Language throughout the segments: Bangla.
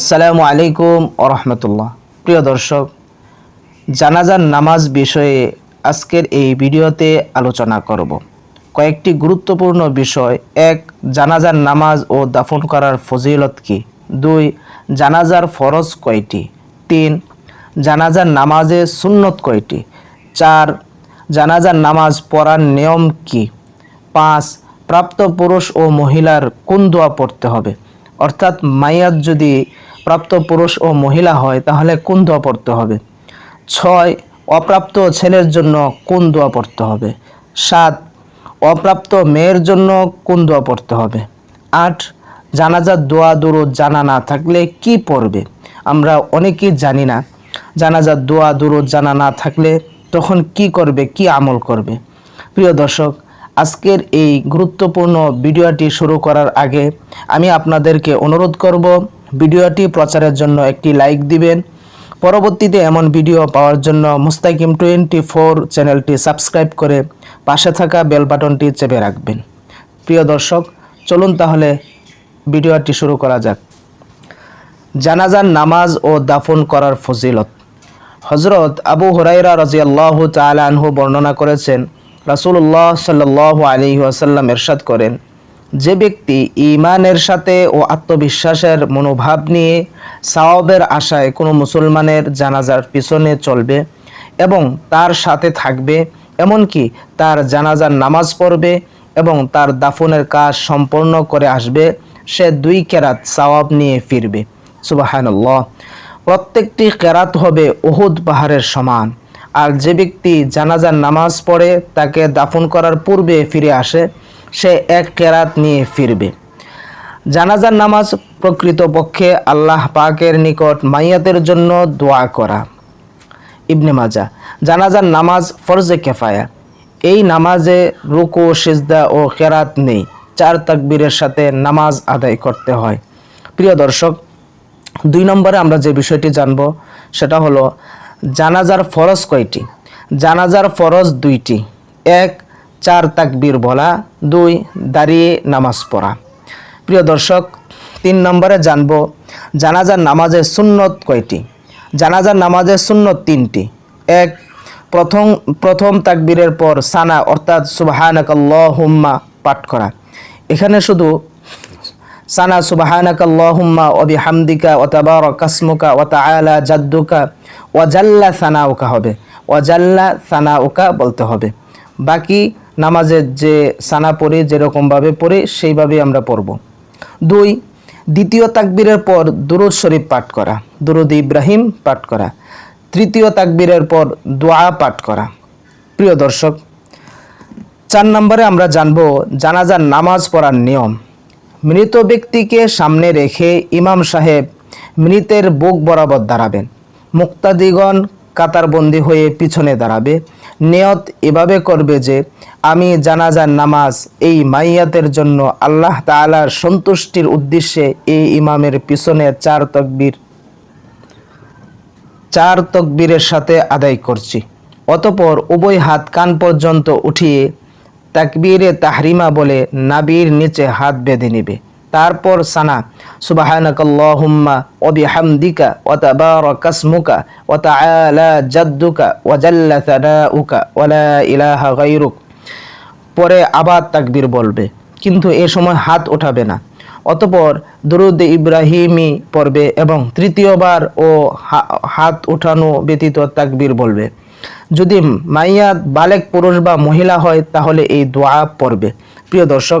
আসসালামু আলাইকুম রহমতুল্লাহ। প্রিয় দর্শক, জানাজার নামাজ বিষয়ে আজকের এই ভিডিওতে আলোচনা করব। কয়েকটি গুরুত্বপূর্ণ বিষয়। এক, জানাজার নামাজ ও দাফন করার ফজিলত কি? দুই, জানাজার ফরজ কয়টি? তিন, জানাজার নামাজে সুন্নত কয়টি? চার, জানাজার নামাজ পড়ার নিয়ম কি? পাঁচ, প্রাপ্ত পুরুষ ও মহিলার কোন দোয়া পড়তে হবে? অর্থাৎ মাইয়াত যদি প্রাপ্ত পুরুষ ও মহিলা হয়, তাহলে কোন দোয়া পড়তে হবে? ছয়, অপ্রাপ্ত ছেলের জন্য কোন দোয়া পড়তে হবে? সাত, অপ্রাপ্ত মেয়ের জন্য কোন দোয়া পড়তে হবে? আট, জানাজার দোয়া, দুরুদ, জানা না থাকলে কি পড়বে? আমরা অনেকেই জানি না, জানাজার দোয়া, দুরুদ, জানা না থাকলে তখন কি করবে, কি আমল করবে? প্রিয় দর্শক, আজকের এই গুরুত্বপূর্ণ ভিডিওটি শুরু করার আগে আমি আপনাদেরকে অনুরোধ করব ভিডিওটি প্রচারের জন্য একটি লাইক দিবেন। পরবর্তীতে এমন ভিডিও পাওয়ার জন্য মুস্তাকিম টোয়েন্টি ফোর চ্যানেলটি সাবস্ক্রাইব করে পাশে থাকা বেল বাটনটি চেপে রাখবেন। প্রিয় দর্শক, চলুন তাহলে ভিডিওটি শুরু করা যাক। জানাজার নামাজ ও দাফন করার ফজিলত। হজরত আবু হুরাইরা রাজিয়াল্লাহ আনহু বর্ণনা করেছেন, রাসূলুল্লাহ সাল্লাহ আলী ওয়াসাল্লাম এরশাদ করেন যে ব্যক্তি ইমানের সাথে ও আত্মবিশ্বাসের মনোভাব নিয়ে সাওয়াবের আশায় কোনো মুসলমানের জানাজার পিছনে চলবে এবং তার সাথে থাকবে, এমনকি তার জানাজার নামাজ পড়বে এবং তার দাফনের কাজ সম্পন্ন করে আসবে, সে দুই কেরাত সওয়াব নিয়ে ফিরবে। সুবাহানুল্লাহ। প্রত্যেকটি কেরাত হবে ওহুদ পাহাড়ের সমান। আর যে ব্যক্তি জানাজার নামাজ পড়ে, তাকে দাফন করার পূর্বে ফিরে আসে সে এক কেরাত নিয়ে ফিরবে। জানাজার নামাজ প্রকৃতপক্ষে আল্লাহ পাকের নিকট মাইয়াতের জন্য দোয়া করা। ইবনে মাজা জানাজার নামাজ ফরজে কেফায়া। এই নামাজে রুকু, সিজদা ও কেরাত নেই। চার তাকবীরের সাথে নামাজ আদায় করতে হয়। প্রিয় দর্শক, দুই নম্বরে আমরা যে বিষয়টি জানব, সেটা হলো, জানাজার ফরজ কয়টি? জানাজার ফরজ দুইটি। এক চার তাকবীর বলা, দুই দাঁড়িয়ে নামাজ পড়া। প্রিয় দর্শক, তিন নম্বরে জানব, জানাজার নামাজের সুন্নত কয়টি? জানাজার নামাজের সুন্নত তিনটি। এক, প্রথম প্রথম তাকবীরের পর সানা, অর্থাৎ সুবাহানাকাল্লাহুম্মা পাঠ করা। এখানে শুধু সানা, সুবাহানাকাল্লাহুম্মা ও বিহামদিকা ও তাবারক কাসমুকা ও তাআলা জাদ্দুকা ও সানা সানাউকা হবে। ও সানা সানাউকা বলতে হবে। বাকি নামাজের যে সানা পড়ি যেরকমভাবে পড়ে, সেইভাবেই আমরা পড়ব। দুই, দ্বিতীয় তাকবীরের পর দুরুদ শরীফ পাঠ করা, দুরুদ ইব্রাহিম পাঠ করা। তৃতীয় তাকবীরের পর দোয়া পাঠ করা। প্রিয় দর্শক, চার নম্বরে আমরা জানব জানাজার নামাজ পড়ার নিয়ম। মৃত ব্যক্তিকে সামনে রেখে ইমাম সাহেব মৃতের বুক বরাবর দাঁড়াবেন। মুক্তাদিগণ কাতারবন্দি হয়ে পিছনে দাঁড়াবে। নিয়ত এভাবে করবে যে, আমি জানাজার নামাজ এই মাইয়াতের জন্য আল্লাহ তাআলার সন্তুষ্টির উদ্দেশ্যে এই ইমামের পিছনে চার তকবীর, চার তকবীরের সাথে আদায় করছি। অতপর উভয় হাত কান পর্যন্ত উঠিয়ে তাকবীরে তাহরিমা বলে নাবির নিচে হাত বেঁধে নেবে। তারপর সানা, সুবাহানাকাল্লাহুম্মা ও বিহামদিকা ও তাবারাকাসমুকা ও তাআলা জাদ্দুকা ও জাল্লা সানাউকা ওয়া লা ইলাহা গায়রুক। পরে আবার তাকবীর বলবে, কিন্তু এ সময় হাত ওঠাবে না। অতপর দুরুদ ইব্রাহিমি পড়বে এবং তৃতীয়বার ও হাত উঠানো ব্যতীত তাকবীর বলবে। যদি মাইয়াত বালেক পুরুষ বা মহিলা হয়, তাহলে এই দোয়া পড়বে। প্রিয় দর্শক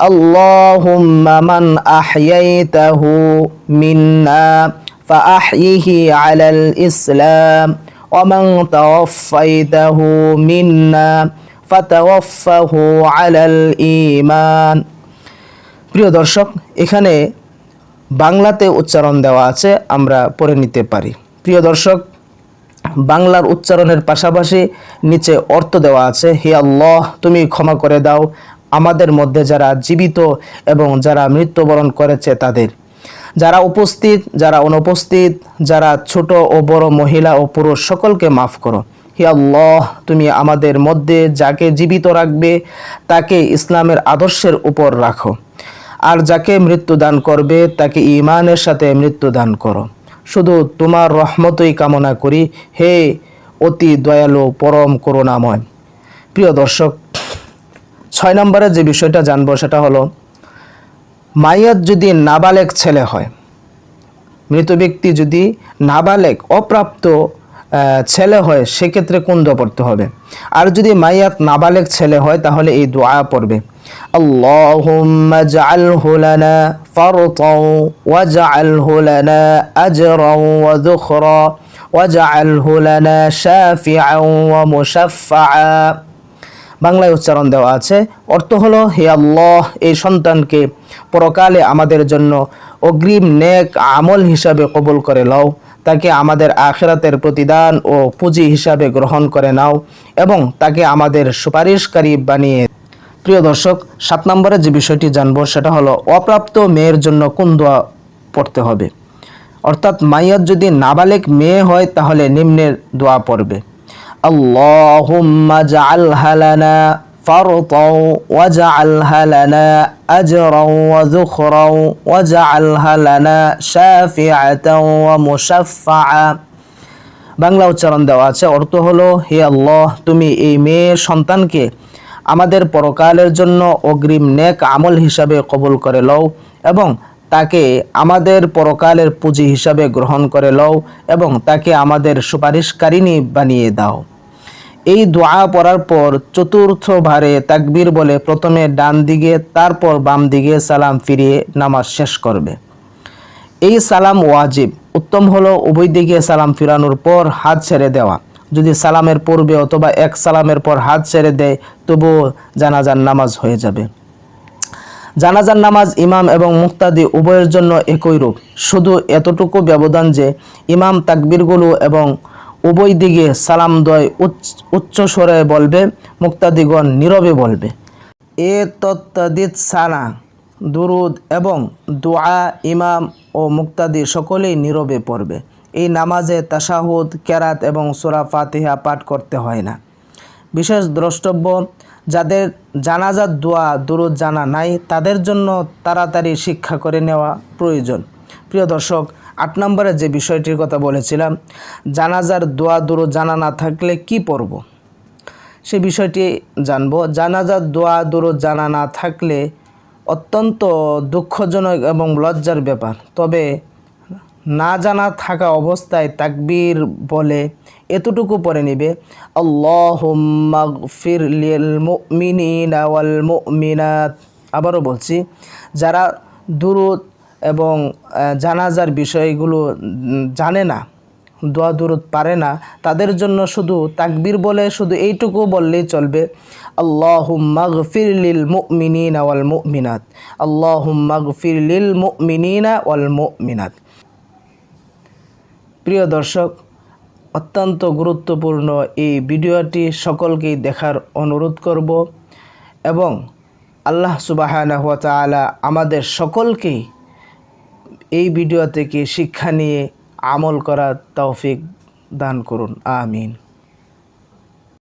اللهم من أحييته منا فأحيه على الإسلام ومن توفيته منا ফাতাওয়াফাহু আলাল ঈমান প্রিয় দর্শক এখানে বাংলাতে উচ্চারণ দেওয়া আছে আমরা পড়ে নিতে পারি প্রিয় দর্শক বাংলার উচ্চারণের পাশাপাশি নিচে অর্থ দেওয়া আছে হে আল্লাহ তুমি ক্ষমা করে দাও আমাদের মধ্যে যারা জীবিত এবং যারা মৃত্যুবরণ করেছে তাদের। যারা উপস্থিত, যারা অনুপস্থিত, যারা ছোট ও বড়, মহিলা ও পুরুষ, সকলকে মাফ করো। হে আল্লাহ, তুমি আমাদের মধ্যে যাকে জীবিত রাখবে, তাকে ইসলামের আদর্শের উপর রাখো। আর যাকে মৃত্যু দান করবে, তাকে ইমানের সাথে মৃত্যু দান করো। শুধু তোমার রহমতই কামনা করি, হে অতি দয়ালু, পরম করুণাময়। প্রিয় দর্শক ছয় নম্বরে যে বিষয়টা জানব সেটা হলো মাইয়াত যদি নাবালেক ছেলে হয়। মৃত ব্যক্তি যদি নাবালেক অপ্রাপ্ত ছেলে হয়, সেক্ষেত্রে কোন দোয়া পড়তে হবে? আর যদি মাইয়াত নাবালেক ছেলে হয়, তাহলে এই দোয়া পড়বে। মুশাফফাআ। বাংলায় উচ্চারণ দেওয়া আছে। অর্থ হলো, হে আল্লাহ, এই সন্তানকে পরকালে আমাদের জন্য অগ্রিম নেক আমল হিসাবে কবুল করে লও তাকে আমাদের আখেরাতের প্রতিদান ও পুঁজি হিসাবে গ্রহণ করে নাও এবং তাকে আমাদের সুপারিশকারী বানিয়ে প্রিয় দর্শক, সাত নম্বরে যে বিষয়টি জানব, সেটা হলো, অপ্রাপ্ত মেয়ের জন্য কোন দোয়া পড়তে হবে? অর্থাৎ মাইয়াত যদি নাবালেক মেয়ে হয়, তাহলে নিম্নের দোয়া পড়বে। লানা ফারতাও ওয়াজআলহা লানা আজরাও ওয়া যুখরাও ওয়াজআলহা লানা শাফিআতাও ওয়া মুশাফফাআ বাংলা উচ্চারণ দেওয়া আছে, অর্থ হলো, হে আল্লাহ, তুমি এই মেয়ের সন্তানকে আমাদের পরকালের জন্য অগ্রিম নেক আমল হিসাবে কবুল করে লও এবং তাকে আমাদের পরকালের পুঁজি হিসাবে গ্রহণ করে লও এবং তাকে আমাদের সুপারিশকারিনী বানিয়ে দাও। এই দোয়া পড়ার পর চতুর্থ ভারে তাকবীর বলে প্রথমে ডান দিকে, তারপর বাম দিকে সালাম ফিরিয়ে নামাজ শেষ করবে। এই সালাম ওয়াজিব। উত্তম হলো উভয় দিকে সালাম ফিরানোর পর হাত ছেড়ে দেওয়া। যদি সালামের পূর্বে অথবা এক সালামের পর হাত ছেড়ে দেয়, তবুও জানাজার নামাজ হয়ে যাবে। জানাজার নামাজ ইমাম এবং মুক্তাদি উভয়ের জন্য একই রূপ। শুধু এতটুকু ব্যবধান যে ইমাম তাকবীরগুলো এবং উভয় দিকে সালাম দয় উচ্চ স্বরে বলবে, মুক্তাদিগণ নীরবে বলবে। এ তত্ত্বাদিত সানা, দুরুদ এবং দোয়া ইমাম ও মুক্তাদি সকলেই নীরবে পড়বে। এই নামাজে তাশাহুদ, কেরাত এবং সোরা ফাতিহা পাঠ করতে হয় না। বিশেষ দ্রষ্টব্য, যাদের জানাজার দোয়া, দুরুদ জানা নাই, তাদের জন্য তাড়াতাড়ি শিক্ষা করে নেওয়া প্রয়োজন। প্রিয় দর্শক আট নম্বরে যে বিষয়টির কথা বলেছিলাম, জানাজার দোয়া দুরুদ জানা না থাকলে কি পড়ব? সে বিষয়টি জানব। জানাজার দোয়া দুরুদ জানা না থাকলে অত্যন্ত দুঃখজনক এবং লজ্জার ব্যাপার। তবে না জানা থাকা অবস্থায় তাকবীর বলে এতটুকু পরে নিবে মুমিনাত। আবারও বলছি, যারা দুরুদ এবং জানাজার বিষয়গুলো জানে না, দোয়া দুরুদ পারে না, তাদের জন্য শুধু তাকবীর বলে, শুধু এইটুকু বললেই চলবে। আল্লাহুম্মাগফির লিল মুমিনিনা ওয়াল মুমিনাত। আল্লাহুম্মাগফির লিল মুমিনিনা ওয়াল মুমিনাত। প্রিয় দর্শক, অত্যন্ত গুরুত্বপূর্ণ এই ভিডিওটি সকলকেই দেখার অনুরোধ করব এবং আল্লাহ সুবাহানা তাআলা আমাদের সকলকেই এই ভিডিও থেকে শিক্ষা নিয়ে আমল করার তৌফিক দান করুন। আমিন।